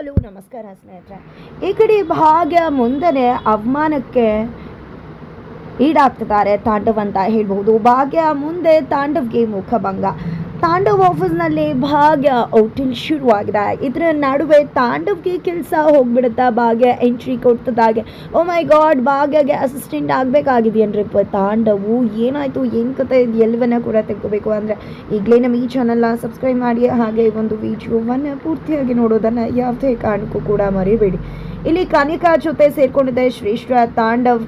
ಎಲ್ರಿಗಲ್ಲೂ ನಮಸ್ಕಾರ ಸ್ನೇಹಿತರೆ. ಈ ಕಡೆ ಭಾಗ್ಯ ಮುಂದನೆ ಅವಮಾನಕ್ಕೆ ಈಡಾಗ್ತಿದ್ದಾರೆ ತಾಂಡವ್ ಅಂತ ಹೇಳ್ಬಹುದು. ಭಾಗ್ಯ ಮುಂದೆ ತಾಂಡವ್ಗೆ ಮುಖಭಂಗ. ತಾಂಡವ್ ಆಫೀಸ್ನಲ್ಲಿ ಭಾಗ್ಯ ಔಟಿಲ್ ಶುರುವಾಗಿದೆ. ಇದರ ನಡುವೆ ತಾಂಡವ್ಗೆ ಕೆಲಸ ಹೋಗ್ಬಿಡುತ್ತಾ ಭಾಗ್ಯ ಎಂಟ್ರಿ ಕೊಡ್ತದಾಗೆ. ಓ ಮೈ ಗಾಡ್ ಭಾಗ್ಯಗೆ ಅಸಿಸ್ಟೆಂಟ್ ಆಗಬೇಕಾಗಿದೆಯೇನ್ರಿ ತಾಂಡವು. ಏನಾಯಿತು? ಏನು ಕತೆ ಇದು? ಎಲ್ಲವನ್ನ ಕೂಡ ತೆಗೋಬೇಕು ಅಂದರೆ ಈಗಲೇ ನಮ್ಮ ಈ ಚಾನಲ್ನ ಸಬ್ಸ್ಕ್ರೈಬ್ ಮಾಡಿ, ಹಾಗೆ ಒಂದು ವಿಡಿಯೋವನ್ನು ಪೂರ್ತಿಯಾಗಿ ನೋಡೋದನ್ನು ಯಾವುದೇ ಕಾರಣಕ್ಕೂ ಕೂಡ ಮರಿಬೇಡಿ. ಇಲ್ಲಿ ಕನಿಕಾ ಜೊತೆ ಸೇರ್ಕೊಂಡಿದೆ ಶ್ರೇಷ್ಠ ತಾಂಡವ್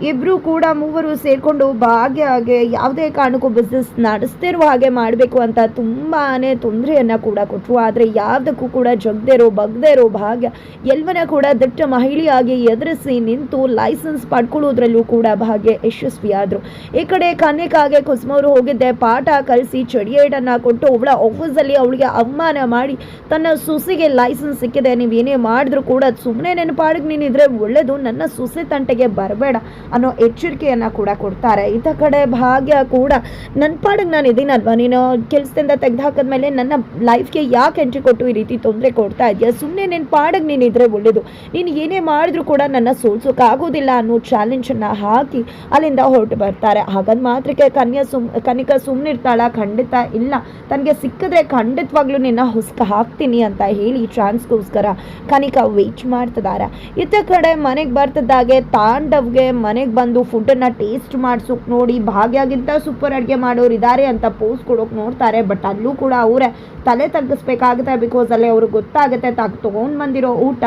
ಇಬ್ಬರು ಕೂಡ ಮೂವರು ಸೇರಿಕೊಂಡು ಭಾಗ್ಯಗೆ ಯಾವುದೇ ಕಾರಣಕ್ಕೂ ಬಿಸ್ನೆಸ್ ನಡೆಸ್ತಿರುವ ಹಾಗೆ ಮಾಡಬೇಕು ಅಂತ ತುಂಬಾ ತೊಂದರೆಯನ್ನು ಕೂಡ ಕೊಟ್ಟರು ಆದರೆ ಯಾವುದಕ್ಕೂ ಕೂಡ ಜಗ್ದೇರೋ, ಬಗ್ದೇರೋ ಭಾಗ್ಯ ಎಲ್ವನ ಕೂಡ ದಿಟ್ಟ ಮಹಿಳೆಯಾಗಿ ಎದುರಿಸಿ ನಿಂತು ಲೈಸೆನ್ಸ್ ಪಡ್ಕೊಳ್ಳೋದ್ರಲ್ಲೂ ಕೂಡ ಭಾಗ್ಯ ಯಶಸ್ವಿಯಾದರು. ಈ ಕಡೆ ಕನ್ನಿಕಾಗೆ ಕುಸುಮವರು ಹೋಗಿದ್ದೆ. ಪಾಠ ಕಲಿಸಿ ಚಡಿಯೇಟನ್ನು ಕೊಟ್ಟು ಅವಳ ಆಫೀಸಲ್ಲಿ ಅವಳಿಗೆ ಅವಮಾನ ಮಾಡಿ ತನ್ನ ಸೊಸೆಗೆ ಲೈಸೆನ್ಸ್ ಸಿಕ್ಕಿದೆ. ನೀವೇನೇ ಮಾಡಿದ್ರು ಕೂಡ ಸುಮ್ಮನೆ ನೆನಪಾಡಿಗೆ ನೀನಿದ್ರೆ ಒಳ್ಳೆಯದು ನನ್ನ ಸೊಸೆ ತಂಟೆಗೆ ಬರಬೇಡ. ಅನ್ನೋ ಎಚ್ಚರಿಕೆಯನ್ನು ಕೂಡ ಕೊಡ್ತಾರೆ. ಇತ ಕಡೆ ಭಾಗ್ಯ ಕೂಡ ನನ್ನ ಪಾಡಿಗೆ ನಾನು ಇದ್ದೀನಲ್ವಾ ನೀನು ಕೆಲಸದಿಂದ ತೆಗೆದುಹಾಕಿದ್ಮೇಲೆ ನನ್ನ ಲೈಫ್ಗೆ ಯಾಕೆ ಎಂಟ್ರಿ ಕೊಟ್ಟು ಈ ರೀತಿ ತೊಂದರೆ ಕೊಡ್ತಾ ಇದೆಯಾ? ಸುಮ್ಮನೆ ನಿನ್ನ ಪಾಡಿಗೆ ನೀನು ಇದ್ರೆ ಒಳ್ಳೇದು. ನೀನು ಏನೇ ಮಾಡಿದ್ರೂ ಕೂಡ ನನ್ನ ಸೋಲ್ಸೋಕ್ಕಾಗೋದಿಲ್ಲ ಅನ್ನೋ ಚಾಲೆಂಜನ್ನು ಹಾಕಿ ಅಲ್ಲಿಂದ ಹೊರಟು ಬರ್ತಾರೆ. ಹಾಗಾದ್ ಮಾತ್ರಕ್ಕೆ ಕನ್ಯಾ ಸುಮ್, ಕನಿಕಾ ಸುಮ್ಮನಿರ್ತಾಳ ಖಂಡಿತ ಇಲ್ಲ. ತನಗೆ ಸಿಕ್ಕಿದ್ರೆ ಖಂಡಿತವಾಗ್ಲೂ ನಿನ್ನ ಹುಸ್ಕ ಹಾಕ್ತೀನಿ ಅಂತ ಹೇಳಿ ಚಾನ್ಸ್ಗೋಸ್ಕರ ಕನಿಕಾ ವೇಟ್ ಮಾಡ್ತಿದ್ದಾರೆ ಇತ್ತ ಕಡೆ ಮನೆಗೆ ಬರ್ತಿದ್ದಾಗೆ ತಾಂಡವ್ಗೆ ಮನೆಗೆ ಬಂದು ಫುಡ್ಡನ್ನು ಟೇಸ್ಟ್ ಮಾಡ್ಸೋಕೆ ನೋಡಿ ಭಾಗ್ಯಾಗಿಂತ ಸೂಪರ್ ಅಡುಗೆ ಮಾಡೋರು ಇದ್ದಾರೆ ಅಂತ ಪೋಸ್ ಕೊಡೋಕೆ ನೋಡ್ತಾರೆ ಬಟ್ ಅಲ್ಲೂ ಕೂಡ ಅವರೇ ತಲೆ ತಗ್ಗಿಸ್ಬೇಕಾಗುತ್ತೆ ಬಿಕಾಸ್ ಅಲ್ಲಿ ಅವ್ರಿಗೆ ಗೊತ್ತಾಗುತ್ತೆ ತಾವು ತೊಗೊಂಡು ಬಂದಿರೋ ಊಟ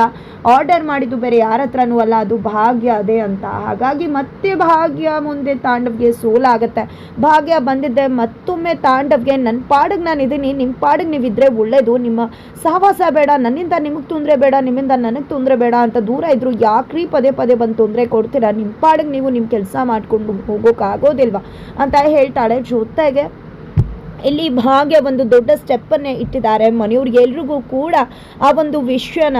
ಆರ್ಡರ್ ಮಾಡಿದ್ದು ಬೇರೆ ಯಾರ ಹತ್ರನೂ ಅಲ್ಲ, ಅದು ಭಾಗ್ಯ ಅದೇ ಅಂತ. ಹಾಗಾಗಿ ಮತ್ತೆ ಭಾಗ್ಯ ಮುಂದೆ ತಾಂಡವ್ಗೆ ಸೋಲಾಗುತ್ತೆ. ಭಾಗ್ಯ ಬಂದಿದ್ದೆ ಮತ್ತೊಮ್ಮೆ ತಾಂಡವ್ಗೆ ನನ್ನ ಪಾಡಿಗೆ ನಾನು ಇದ್ದೀನಿ ನಿಮ್ಮ ಪಾಡಿಗೆ ನೀವಿದ್ರೆ ಒಳ್ಳೇದು, ನಿಮ್ಮ ಸಹವಾಸ ಬೇಡ, ನನ್ನಿಂದ ನಿಮಗೆ ತೊಂದರೆ ಬೇಡ, ನಿಮ್ಮಿಂದ ನನಗೆ ತೊಂದರೆ ಬೇಡ ಅಂತ ದೂರ ಇದ್ರು ಯಾಕ್ರಿ ಪದೇ ಪದೇ ಬಂದು ತೊಂದರೆ ಕೊಡ್ತೀರಾ? ನಿಮ್ಮ ಪಾಡಿಗೆ ನೀವು ನಿಮ್ಮ ಕೆಲಸ ಮಾಡಿಕೊಂಡು ಹೋಗೋಕ್ಕಾಗೋದಿಲ್ವಾ ಅಂತ ಹೇಳ್ತಾಳೆ ಜೊತೆಗೆ. ಇಲ್ಲಿ ಭಾಗ್ಯ ಒಂದು ದೊಡ್ಡ ಸ್ಟೆಪ್ಪನ್ನೇ ಇಟ್ಟಿದ್ದಾರೆ. ಮನೆಯವ್ರಿಗೆ ಎಲ್ರಿಗೂ ಕೂಡ ಆ ಒಂದು ವಿಷಯನ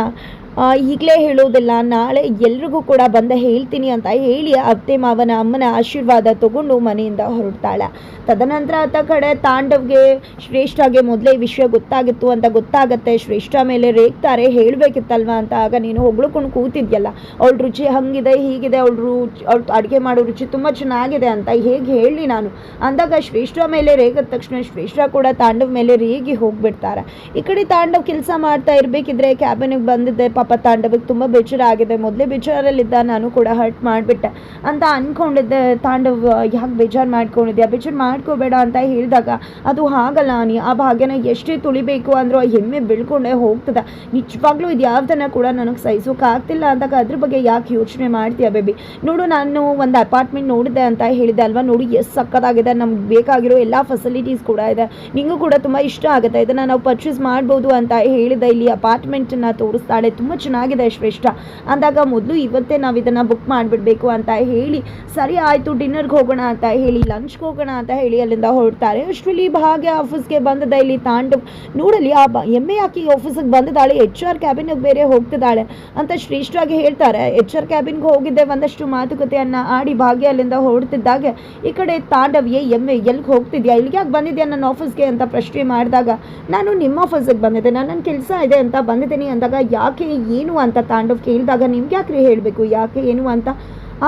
ಈಗಲೇ ಹೇಳೋದಿಲ್ಲ ನಾಳೆ ಎಲ್ರಿಗೂ ಕೂಡ ಬಂದ ಹೇಳ್ತೀನಿ ಅಂತ ಹೇಳಿ ಅತ್ತೆ ಮಾವನ ಅಮ್ಮನ ಆಶೀರ್ವಾದ ತಗೊಂಡು ಮನೆಯಿಂದ ಹೊರಡ್ತಾಳೆ. ತದನಂತರ ಆತ ಕಡೆ ತಾಂಡವ್ಗೆ, ಶ್ರೇಷ್ಠಗೆ ಮೊದಲೇ ವಿಷಯ ಗೊತ್ತಾಗಿತ್ತು ಅಂತ ಗೊತ್ತಾಗತ್ತೆ. ಶ್ರೇಷ್ಠ ಮೇಲೆ ರೇಗ್ತಾರೆ, ಹೇಳಬೇಕಿತ್ತಲ್ವ ಅಂತ ಆಗ ನೀನು ಹೊಗಳ್ಕೊಂಡು ಕೂತಿದ್ಯಲ್ಲ. ಅವಳ ರುಚಿ ಹಂಗಿದೆ, ಹೀಗಿದೆ, ಅವಳು ರುಚಿ ಅವಳು ಅಡುಗೆ ಮಾಡೋ ರುಚಿ ತುಂಬ ಚೆನ್ನಾಗಿದೆ ಅಂತ ಹೇಗೆ ಹೇಳಿ ನಾನು. ಅಂದಾಗ ಶ್ರೇಷ್ಠ ಮೇಲೆ ರೇಗದ ತಕ್ಷಣ ಶ್ರೇಷ್ಠ ಕೂಡ ತಾಂಡವ್ ಮೇಲೆ ರೇಗಿ ಹೋಗ್ಬಿಡ್ತಾರೆ. ಈ ಕಡೆ ತಾಂಡವ್ ಕೆಲಸ ಮಾಡ್ತಾ ಇರಬೇಕಿದ್ರೆ ಕ್ಯಾಬಿನಿಗೆ ಬಂದಿದ್ದೆ ಪಾಪ ತಾಂಡವಿಗೆ ತುಂಬ ಬೇಜಾರಾಗಿದೆ. ಮೊದಲೇ ಬೇಜಾರಲ್ಲಿದ್ದ ನಾನು ಕೂಡ ಹರ್ಟ್ ಮಾಡಿಬಿಟ್ಟೆ. ಅಂತ ಅಂದ್ಕೊಂಡಿದ್ದೆ ತಾಂಡವ್, ಯಾಕೆ ಬೇಜಾರು ಮಾಡ್ಕೊಂಡಿದ್ಯಾ? ಬೇಜಾರು ಮಾಡ್ಕೋಬೇಡ ಅಂತ ಹೇಳಿದಾಗ, ಅದು ಹಾಗಲ್ಲ ನೀ ಆ ಭಾಗ್ಯನ ಎಷ್ಟೇ ತುಳಿಬೇಕು ಅಂದರೂ ಆ ಹೆಮ್ಮೆ ಬೆಳ್ಕೊಂಡೇ ಹೋಗ್ತದೆ. ನಿಜವಾಗ್ಲೂ ಇದು ಯಾವ್ದನ್ನ ಕೂಡ ನನಗೆ ಸಹಿಸೋಕ್ಕಾಗ್ತಿಲ್ಲ ಅಂದಾಗ ಅದ್ರ ಬಗ್ಗೆ ಯಾಕೆ ಯೋಚನೆ ಮಾಡ್ತೀಯ ಬೇಬಿ? ನೋಡು, ನಾನು ಒಂದು ಅಪಾರ್ಟ್ಮೆಂಟ್ ನೋಡಿದೆ ಅಂತ ಹೇಳಿದೆ ಅಲ್ವಾ? ನೋಡಿ, ಎಷ್ಟು ಸಕ್ಕತ್ತಾಗಿದೆ. ನಮ್ಗೆ ಬೇಕಾಗಿರೋ ಎಲ್ಲ ಫೆಸಿಲಿಟೀಸ್ ಕೂಡ ಇದೆ. ನಿಂಗೂ ಕೂಡ ತುಂಬ ಇಷ್ಟ ಆಗುತ್ತೆ. ಇದನ್ನು ನಾವು ಪರ್ಚೇಸ್ ಮಾಡ್ಬೋದು ಅಂತ ಹೇಳಿದೆ. ಇಲ್ಲಿ ಅಪಾರ್ಟ್ಮೆಂಟನ್ನು ತೋರಿಸ್ತಾಳೆ. ತುಂಬ ಚೆನ್ನಾಗಿದೆ ಶ್ರೇಷ್ಠ. ಅಂದಾಗ ಮೊದಲು ಇವತ್ತೇ ನಾವು ಇದನ್ನು ಬುಕ್ ಮಾಡಿಬಿಡ್ಬೇಕು ಅಂತ ಹೇಳಿ, ಸರಿ ಆಯಿತು ಡಿನ್ನರ್ಗೆ ಹೋಗೋಣ ಅಂತ ಹೇಳಿ ಲಂಚ್ಗೆ ಹೋಗೋಣ ಅಂತ ಹೇಳಿ ಅಲ್ಲಿಂದ ಹೊರಡ್ತಾರೆ. ಅಷ್ಟರಲ್ಲಿ ಭಾಗ್ಯ ಆಫೀಸ್ಗೆ ಬಂದದ ಇಲ್ಲಿ ತಾಂಡವ್ ನೋಡಲಿ ಆ ಎಮ್ಮೆ ಆಕೆ ಆಫೀಸಿಗೆ ಬಂದಿದ್ದಾಳೆ ಎಚ್ ಆರ್ ಕ್ಯಾಬಿನ್ಗೆ ಬೇರೆ ಹೋಗ್ತಿದ್ದಾಳೆ ಅಂತ ಶ್ರೇಷ್ಠವಾಗಿ ಹೇಳ್ತಾರೆ. ಎಚ್ ಆರ್ ಕ್ಯಾಬಿನ್ಗೆ ಹೋಗಿದ್ದೆ ಒಂದಷ್ಟು ಮಾತುಕತೆಯನ್ನು ಆಡಿ ಭಾಗ್ಯ ಅಲ್ಲಿಂದ ಹೊರಡ್ತಿದ್ದಾಗ, ಈ ಕಡೆ ತಾಂಡವ್ಗೆ ಎಮ್ಮೆ ಎಲ್ಲಿಗೆ ಹೋಗ್ತಿದ್ಯಾ? ಇಲ್ಲಿಗೆ ಯಾಕೆ ಬಂದಿದ್ಯಾ ನನ್ನ ಆಫೀಸ್ಗೆ ಅಂತ ಪ್ರಶ್ನೆ ಮಾಡಿದಾಗ, ನಾನು ನಿಮ್ಮ ಆಫೀಸಿಗೆ ಬಂದಿದ್ದೆ ನಾನು ನನ್ನ ಕೆಲಸ ಇದೆ ಅಂತ ಬಂದಿದ್ದೀನಿ ಅಂದಾಗ, ಯಾಕೆ ಏನು ಅಂತ ತಾಂಡವ್ ಕೇಳಿದಾಗ ನಿಮ್ಗೆ ಯಾಕ್ರಿ ಹೇಳಬೇಕು? ಯಾಕೆ ಏನು ಅಂತ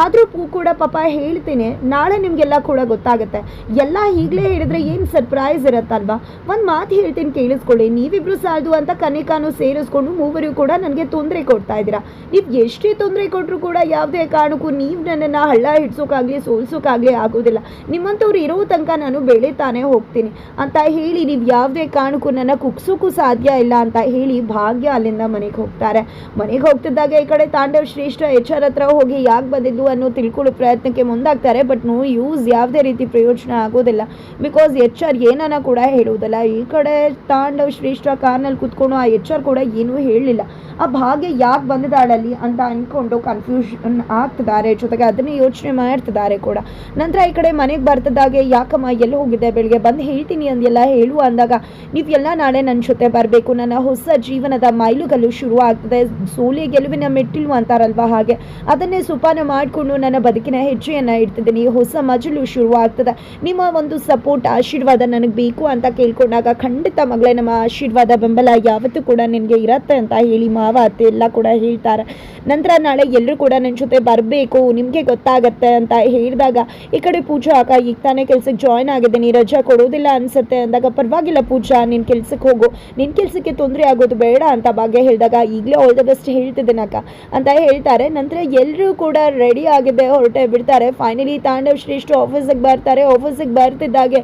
ಆದರೂ ಕೂಡ ಪಾಪ ಹೇಳ್ತೀನಿ, ನಾಳೆ ನಿಮಗೆಲ್ಲ ಕೂಡ ಗೊತ್ತಾಗುತ್ತೆ. ಎಲ್ಲ ಈಗಲೇ ಹೇಳಿದರೆ ಏನು ಸರ್ಪ್ರೈಸ್ ಇರುತ್ತಲ್ವಾ? ಒಂದು ಮಾತು ಹೇಳ್ತೀನಿ ಕೇಳಿಸ್ಕೊಳ್ಳಿ. ನೀವಿಬ್ರು ಸಾಲದು ಅಂತ ಕನಿಕಾನು ಸೇರಿಸ್ಕೊಂಡು ಮೂವರಿಗೂ ಕೂಡ ನನಗೆ ತೊಂದರೆ ಕೊಡ್ತಾ ಇದ್ದೀರಾ? ನೀವು ಎಷ್ಟೇ ತೊಂದರೆ ಕೊಟ್ಟರು ಕೂಡ ಯಾವುದೇ ಕಾರಣಕ್ಕೂ ನೀವು ನನ್ನನ್ನು ಹಳ್ಳ ಹಿಡ್ಸೋಕ್ಕಾಗಲಿ ಸೋಲ್ಸೋಕ್ಕಾಗಲಿ ಆಗೋದಿಲ್ಲ. ನಿಮ್ಮಂಥವ್ರು ಇರೋ ತನಕ ನಾನು ಬೆಳೀತಾನೆ ಹೋಗ್ತೀನಿ. ಅಂತ ಹೇಳಿ ನೀವು ಯಾವುದೇ ಕಾರಣಕ್ಕೂ ನನ್ನ ಕುಗ್ಸೋಕ್ಕೂ ಸಾಧ್ಯ ಇಲ್ಲ ಅಂತ ಹೇಳಿ ಭಾಗ್ಯ ಅಲ್ಲಿಂದ ಮನೆಗೆ ಹೋಗ್ತಾರೆ. ಮನೆಗೆ ಹೋಗ್ತಿದ್ದಾಗ ಈ ಕಡೆ ತಾಂಡವ್ ಶ್ರೇಷ್ಠ ಎಚ್ ಆರ್ ಹತ್ರ ಹೋಗಿ ಯಾಕೆ ಬಂದಿದ್ದು ಅನ್ನೋ ತಿಳ್ಕೊಳ್ಳೋ ಪ್ರಯತ್ನಕ್ಕೆ ಮುಂದಾಗ್ತಾರೆ. ಬಟ್ ನೋ, ಯೂಸ್ ಯಾವುದೇ ರೀತಿ ಪ್ರಯೋಜನ ಆಗೋದಿಲ್ಲ. ಬಿಕಾಸ್ ಎಚ್ ಆರ್ ಏನನ್ನ ಕೂಡ ಹೇಳುವುದಿಲ್ಲ. ಈ ಕಡೆ ತಾಂಡವ್ ಶ್ರೇಷ್ಠ ಕಾರ್ನಲ್ಲಿ ಕುತ್ಕೊಂಡು ಆ ಎಚ್ ಆರ್ ಕೂಡ ಏನೂ ಹೇಳಲಿಲ್ಲ. ಆ ಭಾಗ್ಯ ಯಾಕೆ ಬಂದಿದ್ದಾಳಲ್ಲಿ ಅಂತ ಅಂದ್ಕೊಂಡು ಕನ್ಫ್ಯೂಷನ್ ಆಗ್ತಿದ್ದಾರೆ. ಜೊತೆಗೆ ಅದನ್ನೇ ಯೋಚನೆ ಮಾಡ್ತಿದ್ದಾರೆ ಕೂಡ. ನಂತರ ಈ ಕಡೆ ಮನೆಗೆ ಬರ್ತಿದ್ದಾಗೆ ಯಾಕಮ್ಮ, ಎಲ್ಲಿ ಹೋಗಿದ್ದೆ? ಬೆಳಿಗ್ಗೆ ಬಂದು ಹೇಳ್ತೀನಿ ಅಂದೆಲ್ಲ ಹೇಳು ಅಂದಾಗ, ನೀವೆಲ್ಲ ನಾಳೆ ನನ್ನ ಜೊತೆ ಬರಬೇಕು. ನನ್ನ ಹೊಸ ಜೀವನದ ಮೈಲುಗಲ್ಲು ಶುರು ಆಗ್ತದೆ ಸೋಲೆ ಗೆಲುವಿನ ಮೆಟ್ಟಿಲು ಅಂತಾರಲ್ವಾ ಹಾಗೆ. ಅದನ್ನೇ ಸುಪಾನ ಮಾಡಿ ಮಾಡಿಕೊಂಡು ನನ್ನ ಬದುಕಿನ ಹೆಜ್ಜೆಯನ್ನು ಇಡ್ತಿದ್ದೀನಿ ಹೊಸ ಮಜಲು ಶುರುವಾಗ್ತದೆ. ನಿಮ್ಮ ಒಂದು ಸಪೋರ್ಟ್, ಆಶೀರ್ವಾದ ನನಗೆ ಬೇಕು ಅಂತ ಕೇಳ್ಕೊಂಡಾಗ ಖಂಡಿತ ಮಗಳೇ ನಮ್ಮ ಆಶೀರ್ವಾದ ಬೆಂಬಲ ಯಾವತ್ತೂ ಕೂಡ ನಿನಗೆ ಇರತ್ತೆ ಅಂತ ಹೇಳಿ ಮಾವ, ಅತ್ತೆ ಎಲ್ಲ ಕೂಡ ಹೇಳ್ತಾರೆ. ನಂತರ ನಾಳೆ ಎಲ್ಲರೂ ಕೂಡ ನನ್ನ ಜೊತೆ ಬರಬೇಕು, ನಿಮಗೆ ಗೊತ್ತಾಗತ್ತೆ ಅಂತ ಹೇಳಿದಾಗ, ಈ ಕಡೆ ಪೂಜಾ ಅಕ್ಕ ಈಗ ತಾನೇ ಕೆಲಸಕ್ಕೆ ಜಾಯ್ನ್ ಆಗಿದ್ದೀನಿ, ರಜಾ ಕೊಡೋದಿಲ್ಲ ಅನಿಸುತ್ತೆ ಅಂದಾಗ, ಪರವಾಗಿಲ್ಲ ಪೂಜಾ ನಿನ್ನ ಕೆಲಸಕ್ಕೆ ಹೋಗು. ನಿನ್ನ ಕೆಲಸಕ್ಕೆ ತೊಂದರೆ ಆಗೋದು ಬೇಡ ಅಂತ ಭಾಗ್ಯ ಹೇಳಿದಾಗ, ಈಗಲೇ ಆಲ್ ದ ಬೆಸ್ಟ್ ಹೇಳ್ತಿದ್ದೇನೆ ಅಕ್ಕ ಅಂತ ಹೇಳ್ತಾರೆ. ನಂತರ ಎಲ್ಲರೂ ಕೂಡ ರೆಡಿ ಆಗಿದೆ, ಹೊರಟೆ ಬಿಡ್ತಾರೆ. ಫೈನಲಿ ತಾಂಡವ್ ಶ್ರೇಷ್ಠ ಆಫೀಸಿಗೆ ಬರ್ತಾರೆ. ಆಫೀಸಿಗೆ ಬರ್ತಿದ್ದಾಗೆ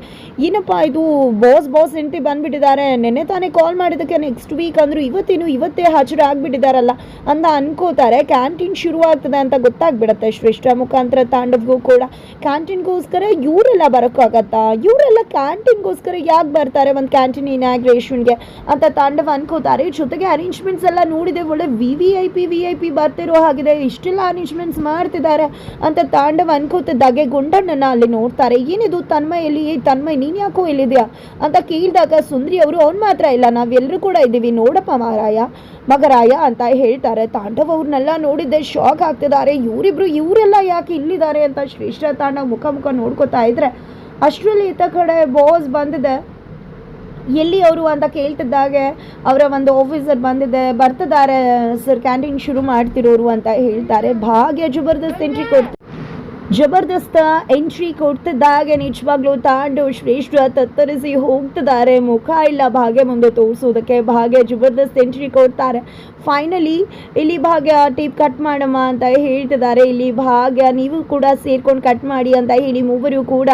ಏನಪ್ಪ ಇದು ಬಾಸ್ ಬಾಸ್ ಹೆಂಡತಿ ಬಂದ್ಬಿಟ್ಟಿದ್ದಾರೆ. ನೆನ್ನೆ ತಾನೇ ಕಾಲ್ ಮಾಡಿದ್ದಕ್ಕೆ ನೆಕ್ಸ್ಟ್ ವೀಕ್ ಅಂದ್ರು ಇವತ್ತೇನು ಇವತ್ತೇ ಹಾಜರು ಆಗ್ಬಿಟ್ಟಿದಾರಲ್ಲ ಅಂತ ಅನ್ಕೋತಾರೆ. ಕ್ಯಾಂಟೀನ್ ಶುರು ಆಗ್ತದೆ ಅಂತ ಗೊತ್ತಾಗ್ಬಿಡತ್ತೆ. ಶ್ರೇಷ್ಠ ಮುಖಾಂತರ ತಾಂಡವ್ಗೂ ಕೂಡ ಕ್ಯಾಂಟೀನ್ಗೋಸ್ಕರ ಇವರೆಲ್ಲ ಬರೋಕ್ಕಾಗತ್ತಾ ಇವರೆಲ್ಲ ಕ್ಯಾಂಟೀನ್ಗೋಸ್ಕರ ಯಾಕೆ ಬರ್ತಾರೆ ಒಂದು ಕ್ಯಾಂಟೀನ್ ಇನಾಗ್ರೇಷನ್ಗೆ ಅಂತ ತಾಂಡವ್ ಅನ್ಕೋತಾರೆ. ಜೊತೆಗೆ ಅರೇಂಜ್ಮೆಂಟ್ಸ್ ಎಲ್ಲ ನೋಡಿದೆ. ಒಳ್ಳೆ V V I P V I P ಬರ್ತಿರೋ ಹಾಗಿದೆ. ಇಷ್ಟೆಲ್ಲ ಅರೇಂಜ್ಮೆಂಟ್ಸ್ ಮಾಡ್ತಿದ್ದಾರೆ. ಅಂತ ತಾಂಡವ್ ಅನ್ಕೋತಿದ್ದಾಗೆ ಗುಂಡಣ್ಣನ ಅಲ್ಲಿ ನೋಡ್ತಾರೆ. ಏನಿದು ತನ್ಮಯ ಎಲ್ಲಿ ಏ ತನ್ಮಯ್ ನೀನು ಯಾಕೋ ಇಲ್ಲಿದ್ಯಾ? ಅಂತ ಕೇಳಿದಾಗ ಸುಂದ್ರಿ ಅವರು, ಅವ್ನು ಮಾತ್ರ ಇಲ್ಲ ನಾವೆಲ್ಲರೂ ಕೂಡ ಇದ್ದೀವಿ ನೋಡಪ್ಪ ಮಾರಾಯ, ಮಗರಾಯ ಅಂತ ಹೇಳ್ತಾರೆ. ತಾಂಡವ ಅವ್ರನ್ನೆಲ್ಲ ನೋಡಿದ್ದೆ ಶಾಕ್ ಆಗ್ತಿದ್ದಾರೆ. ಇವರಿಬ್ರು, ಇವರೆಲ್ಲ ಯಾಕೆ ಇಲ್ಲಿದ್ದಾರೆ ಅಂತ ಶ್ರೇಷ್ಠ ತಾಂಡವ ಮುಖ ಮುಖ ನೋಡ್ಕೋತಾ ಇದ್ರೆ, ಅಷ್ಟರಲ್ಲಿ ಈತ ಕಡೆ ಬಾಸ್ ಬಂದಿದೆ. ಎಲ್ಲಿ ಅವರು ಅಂತ ಕೇಳ್ತಿದ್ದಾಗೆ ಅವರ ಒಂದು ಆಫೀಸರ್ ಬಂದಿದೆ, ಬರ್ತಿದ್ದಾರೆ ಸರ್ ಕ್ಯಾಂಟೀನ್ ಶುರು ಮಾಡ್ತಿರೋರು ಅಂತ ಹೇಳ್ತಾರೆ. ಭಾಗ್ಯ ಜಬರ್ದಸ್ತ್ ಎಂಟ್ರಿ ಕೊಡ್ತಾರೆ ಜಬರ್ದಸ್ತ ಎಂಟ್ರಿ ಕೊಡ್ತಿದ್ದಾಗೆ. ನಿಜವಾಗ್ಲೂ ತಾಂಡು ಶ್ರೇಷ್ಠ ತತ್ತರಿಸಿ ಹೋಗ್ತಿದ್ದಾರೆ. ಮುಖ ಇಲ್ಲ, ಭಾಗ್ಯ ಮುಂದೆ ತೋರಿಸೋದಕ್ಕೆ ಭಾಗ್ಯ ಜಬರ್ದಸ್ತ್ ಎಂಟ್ರಿ ಕೊಡ್ತಾರೆ. ಫೈನಲಿ ಇಲ್ಲಿ ಭಾಗ್ಯ ಟೇಪ್ ಕಟ್ ಮಾಡಮ್ಮ ಅಂತ ಹೇಳ್ತಿದ್ದಾರೆ. ಇಲ್ಲಿ ಭಾಗ್ಯ ನೀವು ಕೂಡ ಸೇರ್ಕೊಂಡು ಕಟ್ ಮಾಡಿ ಅಂತ ಹೇಳಿ ಮೂವರು ಕೂಡ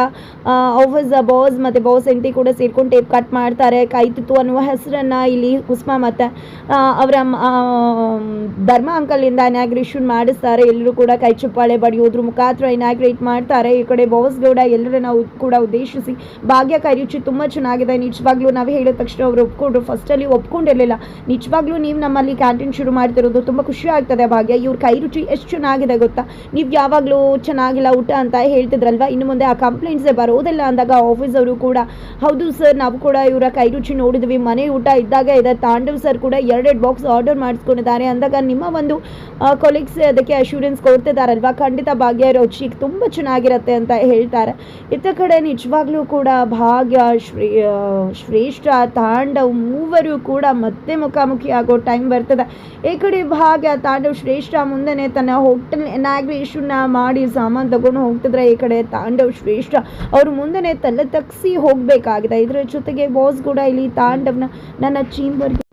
ಆಫೀಸ್ ಬಾಸ್ ಮತ್ತು ಬಾಸ್ ಎಂಟ್ರಿ ಕೂಡ ಸೇರ್ಕೊಂಡು ಟೇಪ್ ಕಟ್ ಮಾಡ್ತಾರೆ. ಕೈತಿತ್ತು ಅನ್ನುವ ಹೆಸರನ್ನು ಇಲ್ಲಿ ಕುಸ್ಮಾ ಮತ್ತು ಅವರ ಧರ್ಮ ಅಂಕಲಿಂದ ಇನಾಗ್ರೇಷನ್ ಮಾಡಿಸ್ತಾರೆ. ಎಲ್ಲರೂ ಕೂಡ ಕೈ ಚಪ್ಪಾಳೆ ಬಡಿಯೋದ್ರ. ಮುಖಾಂತರ ಇನಾಗ್ರೇಟ್ ಮಾಡ್ತಾರೆ. ಈ ಕಡೆ ಬಾಸ್ ಗೌಡ ಎಲ್ಲರನ್ನ ನಾವು ಕೂಡ ಉದ್ದೇಶಿಸಿ ಭಾಗ್ಯ ಕೈ ತುಂಬಾ ತುಂಬ ಚೆನ್ನಾಗಿದೆ. ನಿಜವಾಗ್ಲೂ ನಾವು ಹೇಳಿದ ತಕ್ಷಣ ಅವರು ಒಪ್ಕೊಂಡ್ರು. ಫಸ್ಟಲ್ಲಿ ಒಪ್ಕೊಂಡಿರಲಿಲ್ಲ. ನಿಜವಾಗ್ಲೂ ನೀವು ನಮ್ಮಲ್ಲಿ ಕ್ಯಾಂಟೀನ್ ಶುರು ಮಾಡ್ತಿರೋದು ತುಂಬ ಖುಷಿ ಆಗ್ತದೆ ಭಾಗ್ಯ. ಇವ್ರ ಕೈ ರುಚಿ ಎಷ್ಟು ಚೆನ್ನಾಗಿದೆ ಗೊತ್ತಾ? ನೀವು ಯಾವಾಗಲೂ ಚೆನ್ನಾಗಿಲ್ಲ ಊಟ ಅಂತ ಹೇಳ್ತಿದ್ರಲ್ವಾ? ಇನ್ನು ಮುಂದೆ ಆ ಕಂಪ್ಲೇಂಟ್ಸೇ ಬರೋದಿಲ್ಲ ಅಂದಾಗ ಆಫೀಸ್ ಅವರು ಕೂಡ, ಹೌದು ಸರ್ ನಾವು ಕೂಡ ಇವರ ಕೈ ರುಚಿ ನೋಡಿದ್ವಿ. ಮನೆ ಊಟ ಇದ್ದಾಗ ಇದೆ. ತಾಂಡವ್ ಸರ್ ಕೂಡ ಎರಡೆರಡು ಬಾಕ್ಸ್ ಆರ್ಡರ್ ಮಾಡಿಸ್ಕೊಂಡಿದ್ದಾರೆ. ಅಂದಾಗ ನಿಮ್ಮ ಒಂದು ಕೊಲೀಗ್ಸ್ ಅದಕ್ಕೆ ಅಶ್ಯೂರೆನ್ಸ್ ಕೊಡ್ತಿದ್ದಾರಲ್ವಾ ಖಂಡಿತ ಭಾಗ್ಯ, ರುಚಿ ತುಂಬ ಚೆನ್ನಾಗಿರುತ್ತೆ ಅಂತ ಹೇಳ್ತಾರೆ. ಇತ್ತ ಕಡೆ ನಿಜವಾಗ್ಲೂ ಕೂಡ ಭಾಗ್ಯ, ಶ್ರೇ ಶ್ರೇಷ್ಠ, ತಾಂಡವ್ ಮೂವರು ಕೂಡ ಮತ್ತೆ ಮುಖಾಮುಖಿ ಆಗೋ ಟೈಮ್ ಬರ್ತದೆ. ಈ ಕಡೆ ಭಾಗ್ಯ, ತಾಂಡವ್, ಶ್ರೇಷ್ಠ ಮುಂದೆನೆ ತನ್ನ ಹೋಟೆಲ್ ಇನಾಗ್ರೇಷನ್ನ ಮಾಡಿ ಸಾಮಾನು ತಗೊಂಡು ಹೋಗ್ತಿದ್ರೆ ಈ ಕಡೆ ತಾಂಡವ್, ಶ್ರೇಷ್ಠ ಅವ್ರ ಮುಂದೆನೆ ತಲೆ ತಗ್ಸಿ ಹೋಗಬೇಕಾಗಿದೆ. ಇದರ ಜೊತೆಗೆ ಬಾಸ್ ಕೂಡ ಇಲ್ಲಿ ತಾಂಡವ್ನ ನನ್ನ ಚೀಂಬರ್ಗೆ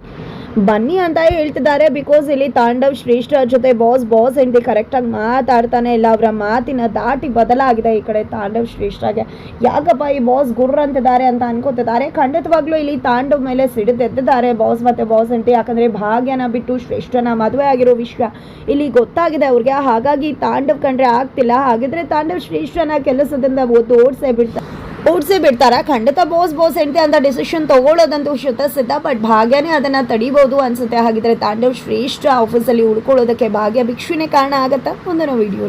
ಬನ್ನಿ ಅಂತ ಹೇಳ್ತಿದ್ದಾರೆ. ಬಿಕಾಸ್ ಇಲ್ಲಿ ತಾಂಡವ್ ಶ್ರೇಷ್ಠ ಜೊತೆ ಬಾಸ್ ಬಾಸ್ ಹೆಂಡತಿ ಕರೆಕ್ಟಾಗಿ ಮಾತಾಡ್ತಾನೆ ಇಲ್ಲ, ಅವರ ಮಾತಿನ ದಾಟಿ ಬದಲಾಗಿದೆ ಈ ಕಡೆ ತಾಂಡವ್ ಶ್ರೇಷ್ಠಗೆ. ಯಾಕಪ್ಪ ಈ ಬಾಸ್ ಗುರ್ರ ಅಂತಿದ್ದಾರೆ ಅಂತ ಅನ್ಕೋತಿದ್ದಾರೆ? ಖಂಡಿತವಾಗ್ಲೂ ಇಲ್ಲಿ ತಾಂಡವ್ ಮೇಲೆ ಸಿಡಿದೆದ್ದಿದ್ದಾರೆ ಬಾಸ್ ಮತ್ತೆ ಬಾಸ್ ಹೆಂಡತಿ. ಯಾಕಂದ್ರೆ ಭಾಗ್ಯನ ಬಿಟ್ಟು ಶ್ರೇಷ್ಠನ ಮದುವೆ ಆಗಿರೋ ವಿಷಯ ಇಲ್ಲಿ ಗೊತ್ತಾಗಿದೆ ಅವ್ರಿಗೆ. ಹಾಗಾಗಿ ತಾಂಡವ್ ಕಂಡ್ರೆ ಆಗ್ತಿಲ್ಲ. ಹಾಗಿದ್ರೆ ತಾಂಡವ್ ಶ್ರೇಷ್ಠನ ಕೆಲಸದಿಂದ ಓದು ಓಡಿಸೇ ಬಿಡ್ತಾರೆ ಓಡಿಸೇ ಬಿಡ್ತಾರ? ಖಂಡಿತ ಬೋಸ್ ಬೋಸ್ ಹೆಂಡತಿ ಅಂತ ಡಿಸಿಷನ್ ತಗೊಳ್ಳೋದಂತೂ ಶುತ ಸಿದ್ಧ ಬಟ್ ಭಾಗ್ಯನೇ ಅದನ್ನ ತಡಿಬೋದು ಅನ್ಸುತ್ತೆ. ಹಾಗಿದ್ರೆ ತಾಂಡವ್ ಶ್ರೇಷ್ಠ ಆಫೀಸಲ್ಲಿ ಉಳ್ಕೊಳ್ಳೋದಕ್ಕೆ ಭಾಗ್ಯ ಭಿಕ್ಷುನೇ ಕಾರಣ ಆಗತ್ತಾ? ಮುಂದಿನ ವಿಡಿಯೋ